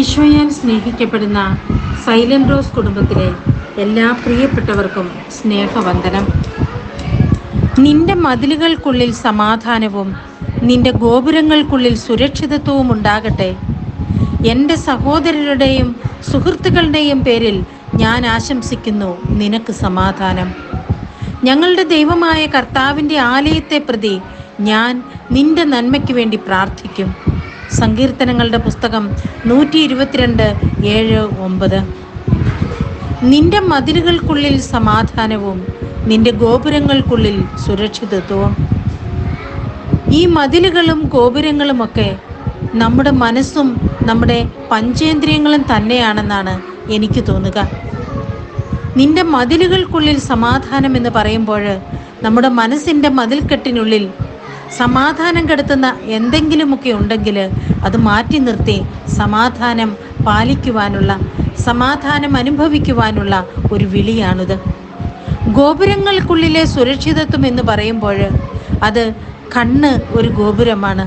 ഈശോയാൽ സ്നേഹിക്കപ്പെടുന്ന silent rose കുടുംബത്തിലെ എല്ലാ പ്രിയപ്പെട്ടവർക്കും സ്നേഹവന്ദനം. നിന്റെ മതിലുകൾക്കുള്ളിൽ സമാധാനവും നിന്റെ ഗോപുരങ്ങൾക്കുള്ളിൽ സുരക്ഷിതത്വവും ഉണ്ടാകട്ടെ. എന്റെ സഹോദരരുടെയും സുഹൃത്തുക്കളുടെയും പേരിൽ ഞാൻ ആശംസിക്കുന്നു നിനക്ക് സമാധാനം. ഞങ്ങളുടെ ദൈവമായ കർത്താവിന്റെ ആലയത്തെ പ്രതി ഞാൻ നിന്റെ നന്മയ്ക്ക് വേണ്ടി പ്രാർത്ഥിക്കും. സങ്കീർത്തനങ്ങളുടെ പുസ്തകം നൂറ്റി ഇരുപത്തിരണ്ട് ഏഴ് ഒമ്പത്. നിന്റെ മതിലുകൾക്കുള്ളിൽ സമാധാനവും നിന്റെ ഗോപുരങ്ങൾക്കുള്ളിൽ സുരക്ഷിതത്വവും. ഈ മതിലുകളും ഗോപുരങ്ങളുമൊക്കെ നമ്മുടെ മനസ്സും നമ്മുടെ പഞ്ചേന്ദ്രിയങ്ങളും തന്നെയാണെന്നാണ് എനിക്ക് തോന്നുക. നിന്റെ മതിലുകൾക്കുള്ളിൽ സമാധാനം എന്ന് പറയുമ്പോൾ നമ്മുടെ മനസ്സിന്റെ മതിൽക്കെട്ടിനുള്ളിൽ സമാധാനം കെടുത്തുന്ന എന്തെങ്കിലുമൊക്കെ ഉണ്ടെങ്കിൽ അത് മാറ്റി നിർത്തി സമാധാനം പാലിക്കുവാനുള്ള സമാധാനം അനുഭവിക്കുവാനുള്ള ഒരു വിളിയാണിത്. ഗോപുരങ്ങൾക്കുള്ളിലെ സുരക്ഷിതത്വം എന്ന് പറയുമ്പോൾ അത് കണ്ണ് ഒരു ഗോപുരമാണ്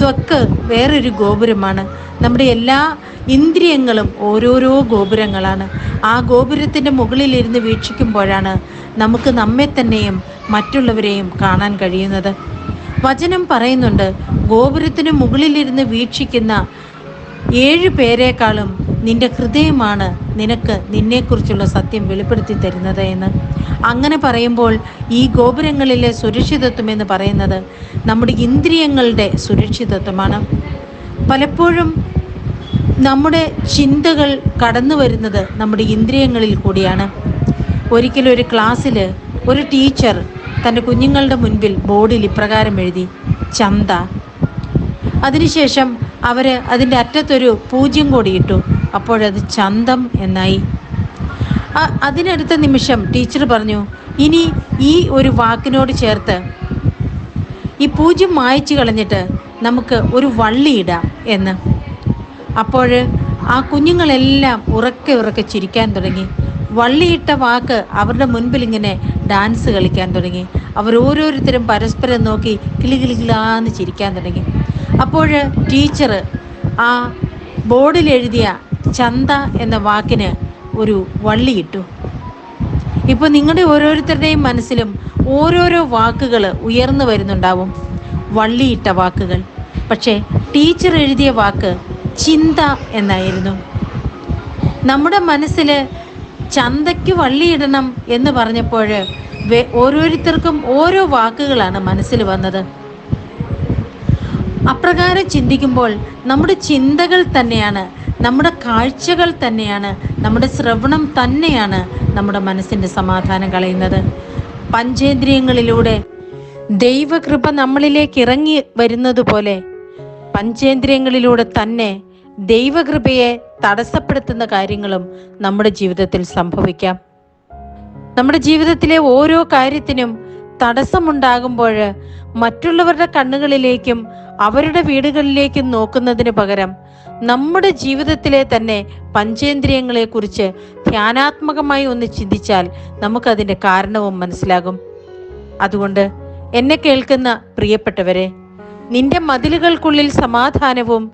ത്വക്ക് വേറൊരു ഗോപുരമാണ്. നമ്മുടെ എല്ലാ ഇന്ദ്രിയങ്ങളും ഓരോരോ ഗോപുരങ്ങളാണ്. ആ ഗോപുരത്തിന്റെ മുകളിലിരുന്ന് വീക്ഷിക്കുമ്പോഴാണ് നമുക്ക് നമ്മെ തന്നെയും മറ്റുള്ളവരെയും കാണാൻ കഴിയുന്നത്. വചനം പറയുന്നുണ്ട്. ഗോപുരത്തിന് മുകളിലിരുന്ന് വീക്ഷിക്കുന്ന ഏഴ് പേരെക്കാളും നിന്റെ ഹൃദയമാണ് നിനക്ക് നിന്നെക്കുറിച്ചുള്ള സത്യം വെളിപ്പെടുത്തി തരുന്നത് എന്ന്. അങ്ങനെ പറയുമ്പോൾ ഈ ഗോപുരങ്ങളിലെ സുരക്ഷിതത്വം എന്ന് പറയുന്നത് നമ്മുടെ ഇന്ദ്രിയങ്ങളുടെ സുരക്ഷിതത്വമാണ്. പലപ്പോഴും നമ്മുടെ ചിന്തകൾ കടന്നു വരുന്നത് നമ്മുടെ ഇന്ദ്രിയങ്ങളിൽ കൂടിയാണ്. ഒരിക്കലും ഒരു ക്ലാസ്സിൽ ഒരു ടീച്ചർ തന്റെ കുഞ്ഞുങ്ങളുടെ മുൻപിൽ ബോർഡിൽ ഇപ്രകാരം എഴുതി ചന്ത. അതിനുശേഷം അവർ അതിന്റെ അറ്റത്തൊരു പൂജ്യം കൂടി ഇട്ടു. അപ്പോഴത് ചന്തം എന്നായി. അതിനടുത്ത നിമിഷം ടീച്ചർ പറഞ്ഞു ഇനി ഈ ഒരു വാക്കിനോട് ചേർത്ത് ഈ പൂജ്യം മായച്ചു കളഞ്ഞിട്ട് നമുക്ക് ഒരു വള്ളി ഇടാം എന്ന്. അപ്പോൾ ആ കുഞ്ഞുങ്ങളെല്ലാം ഉറക്കെ ഉറക്കെ ചിരിക്കാൻ തുടങ്ങി. വള്ളിയിട്ട വാക്ക് അവരുടെ മുൻപിൽ ഇങ്ങനെ ഡാൻസ് കളിക്കാൻ തുടങ്ങി. അവർ ഓരോരുത്തരും പരസ്പരം നോക്കി കിളി കിളി കിളാന്ന് ചിരിക്കാൻ തുടങ്ങി. അപ്പോൾ ടീച്ചർ ആ ബോർഡിൽ എഴുതിയ ചന്ത എന്ന വാക്കിന് ഒരു വള്ളിയിട്ടു ഇപ്പോൾ നിങ്ങളുടെ ഓരോരുത്തരുടെയും മനസ്സിലും ഓരോരോ വാക്കുകൾ ഉയർന്നു വരുന്നുണ്ടാവും. വള്ളിയിട്ട വാക്കുകൾ. പക്ഷേ ടീച്ചർ എഴുതിയ വാക്ക് ചിന്ത എന്നായിരുന്നു. നമ്മുടെ മനസ്സിൽ ചന്തയ്ക്ക് വള്ളിയിടണം എന്ന് പറഞ്ഞപ്പോൾ ഓരോരുത്തർക്കും ഓരോ വാക്കുകളാണ് മനസ്സിൽ വന്നത്. അപ്രകാരം ചിന്തിക്കുമ്പോൾ നമ്മുടെ ചിന്തകൾ തന്നെയാണ് നമ്മുടെ കാഴ്ചകൾ തന്നെയാണ് നമ്മുടെ ശ്രവണം തന്നെയാണ് നമ്മുടെ മനസ്സിന്റെ സമാധാനം കളയുന്നത്. പഞ്ചേന്ദ്രിയങ്ങളിലൂടെ ദൈവകൃപ നമ്മളിലേക്ക് ഇറങ്ങി വരുന്നത് പോലെ പഞ്ചേന്ദ്രിയങ്ങളിലൂടെ തന്നെ ദൈവകൃപയെ തടസ്സപ്പെടുത്തുന്ന കാര്യങ്ങളും നമ്മുടെ ജീവിതത്തിൽ സംഭവിക്കാം. നമ്മുടെ ജീവിതത്തിലെ ഓരോ കാര്യത്തിനും തടസ്സമുണ്ടാകുമ്പോൾ മറ്റുള്ളവരുടെ കണ്ണുകളിലേക്കും അവരുടെ വീടുകളിലേക്കും നോക്കുന്നതിന് പകരം നമ്മുടെ ജീവിതത്തിലെ തന്നെ പഞ്ചേന്ദ്രിയങ്ങളെക്കുറിച്ച് ധ്യാനാത്മകമായി ഒന്ന് ചിന്തിച്ചാൽ നമുക്കതിന്റെ കാരണവും മനസ്സിലാകും. അതുകൊണ്ട് എന്നെ കേൾക്കുന്ന പ്രിയപ്പെട്ടവരെ നിന്റെ മതിലുകൾക്കുള്ളിൽ സമാധാനവും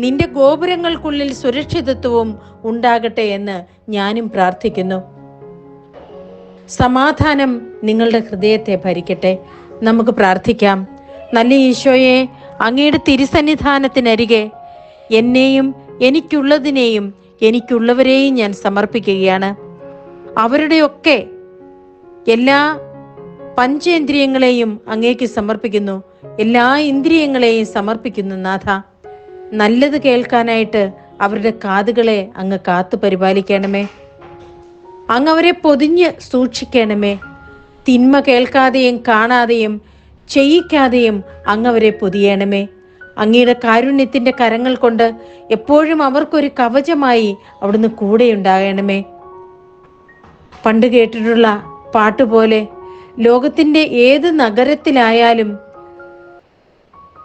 നിന്റെ ഗോപുരങ്ങൾക്കുള്ളിൽ സുരക്ഷിതത്വവും ഉണ്ടാകട്ടെ എന്ന് ഞാനും പ്രാർത്ഥിക്കുന്നു. സമാധാനം നിങ്ങളുടെ ഹൃദയത്തെ ഭരിക്കട്ടെ. നമുക്ക് പ്രാർത്ഥിക്കാം. നല്ല ഈശോയെ അങ്ങയുടെ തിരുസന്നിധാനത്തിനരികെ എന്നെയും എനിക്കുള്ളതിനെയും എനിക്കുള്ളവരെയും ഞാൻ സമർപ്പിക്കുകയാണ്. അവരുടെയൊക്കെ എല്ലാ പഞ്ചേന്ദ്രിയങ്ങളെയും അങ്ങേക്ക് സമർപ്പിക്കുന്നു. എല്ലാ ഇന്ദ്രിയങ്ങളെയും സമർപ്പിക്കുന്നു നാഥ. നല്ലത് കേൾക്കാനായിട്ട് അവരുടെ കാതുകളെ അങ്ങ് കാത്തു പരിപാലിക്കണമേ. അങ്ങ് അവരെ പൊതിഞ്ഞ് സൂക്ഷിക്കണമേ. തിന്മ കേൾക്കാതെയും കാണാതെയും ചെയ്യിക്കാതെയും അങ്ങവരെ പൊതിയണമേ. അങ്ങയുടെ കാരുണ്യത്തിന്റെ കരങ്ങൾ കൊണ്ട് എപ്പോഴും അവർക്കൊരു കവചമായി അവിടുന്ന് കൂടെ ഉണ്ടാകണമേ പണ്ട് കേട്ടിട്ടുള്ള പാട്ടുപോലെ ലോകത്തിന്റെ ഏത് നഗരത്തിലായാലും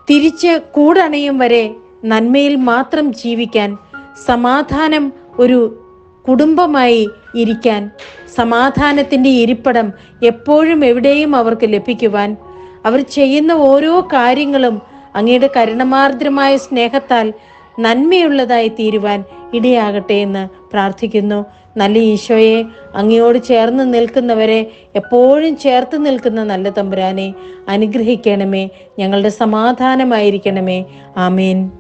തിരിച്ച് കൂടണയും വരെ നന്മയിൽ മാത്രം ജീവിക്കാൻ സമാധാനം ഒരു കുടുംബമായി ഇരിക്കാൻ സമാധാനത്തിന്റെ ഇരിപ്പിടം എപ്പോഴും എവിടെയും അവർക്ക് ലഭിക്കുവാൻ അവർ ചെയ്യുന്ന ഓരോ കാര്യങ്ങളും അങ്ങയുടെ കരുണമാർദ്രമായ സ്നേഹത്താൽ നന്മയുള്ളതായി തീരുവാൻ ഇടയാകട്ടെ എന്ന് പ്രാർത്ഥിക്കുന്നു. നല്ല ഈശോയെ അങ്ങയോട് ചേർന്ന് നിൽക്കുന്നവരെ എപ്പോഴും ചേർത്ത് നിൽക്കുന്ന നല്ല തമ്പുരാനെ അനുഗ്രഹിക്കണമേ. ഞങ്ങളുടെ സമാധാനമായിരിക്കണമേ. ആമേൻ.